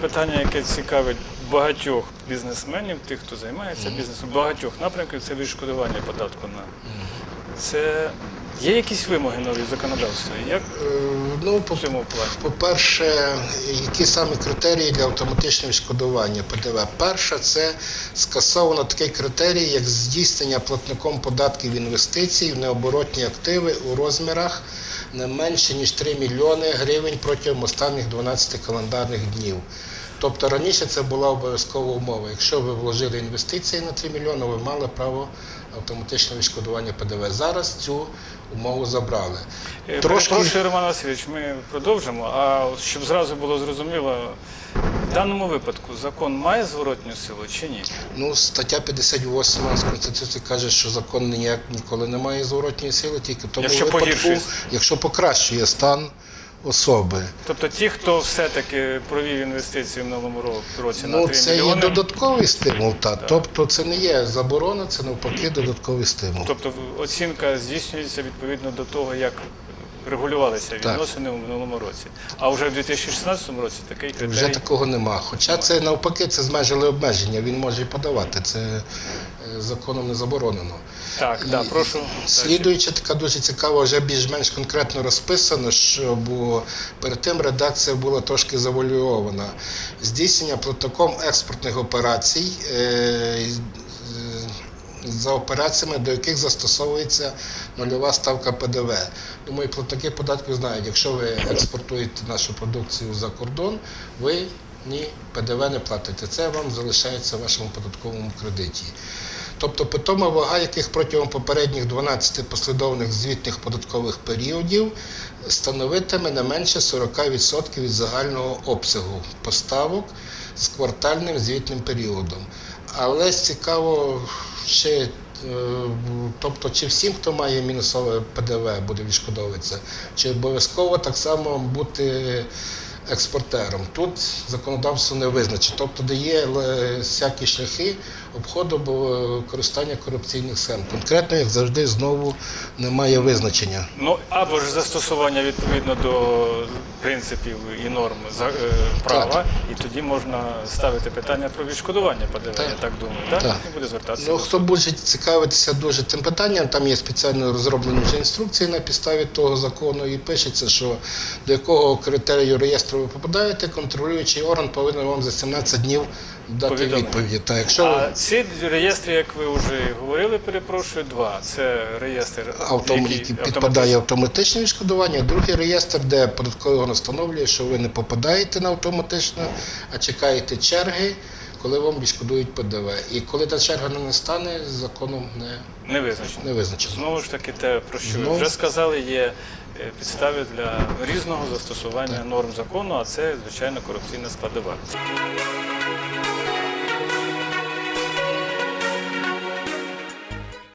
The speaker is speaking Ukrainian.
питання, яке цікавить багатьох бізнесменів, тих, хто займається бізнесом, багатьох напрямків це відшкодування податку на. Це є якісь вимоги нові законодавства? Як Е, Ну, по- цьому плані? По-перше, які саме критерії для автоматичного відшкодування ПДВ? Перше, це скасовано такий критерій, як здійснення платником податків інвестицій в необоротні активи у розмірах не менше ніж 3 мільйони гривень протягом останніх 12 календарних днів. Тобто раніше це була обов'язкова умова. Якщо ви вложили інвестиції на 3 мільйони, ви мали право автоматичного відшкодування ПДВ. Зараз цю умову забрали. Е, Трошки- Перепрошую, Роман Васильович, ми продовжимо. А щоб зразу було зрозуміло, в даному випадку закон має зворотню силу чи ні? Ну, стаття 58 з Конституції каже, що закон ніяк ніколи не має зворотньої сили, тільки в тому Якщо випадку, погіршує. якщо покращує стан особи. Тобто ті, хто все-таки провів інвестиції в минулому році році на Ну, 3 це є додатковий стимул, та. тобто це не є заборона, це навпаки додатковий стимул. тобто оцінка здійснюється відповідно до того, як регулювалися відносини у минулому році. А вже в 2016 році такий Вже такого нема. Хоча це навпаки, це змежили обмеження, він може і подавати. Це е, законом не заборонено. Так, да, прошу. Слідуюча така дуже цікава, вже більш-менш конкретно розписано, що бо перед тим редакція була трошки завуальована. Здійснення платником експортних операцій. е, За операціями, до яких застосовується нульова ставка ПДВ. Думаю, платники податків знають, якщо ви експортуєте нашу продукцію за кордон, ви ні ПДВ не платите. Це вам залишається в вашому податковому кредиті. Тобто питома вага, яких протягом попередніх 12 послідовних звітних податкових періодів становитиме не менше 40% від загального обсягу поставок з квартальним звітним періодом. Але цікаво ще. е, Тобто, чи всім, хто має мінусове ПДВ, буде відшкодовуватися, чи обов'язково так само бути експортером. Тут законодавство не визначить, Тобто дає всякі шляхи обходу або використання корупційних схем. Конкретно, як завжди, знову немає визначення. Ну або ж застосування відповідно до принципів і норм е, права, і тоді можна ставити питання про відшкодування ПДВ, я так думаю. Так? Так. І буде звертатися. Ну, хто буде цікавитися дуже цим питанням, там є спеціально розроблені вже інструкції на підставі того закону, і пишеться, що до якого критерію реєстру ви попадаєте, контролюючий орган повинен вам за 17 днів дати відповіді. Та якщо А ці реєстри, як ви вже говорили, перепрошую, два. Це реєстр, автом, який який підпадає автоматичне відшкодування, другий реєстр, де податковий орган встановлює, що ви не попадаєте на автоматичне, а чекаєте черги, коли вам відшкодують ПДВ. І коли та черга не настане, законом не, не визначено. не визначено. Знову ж таки, те, про що Знову. вже сказали, є е, підстави для різного застосування норм закону, а це, звичайно, корупційна складова.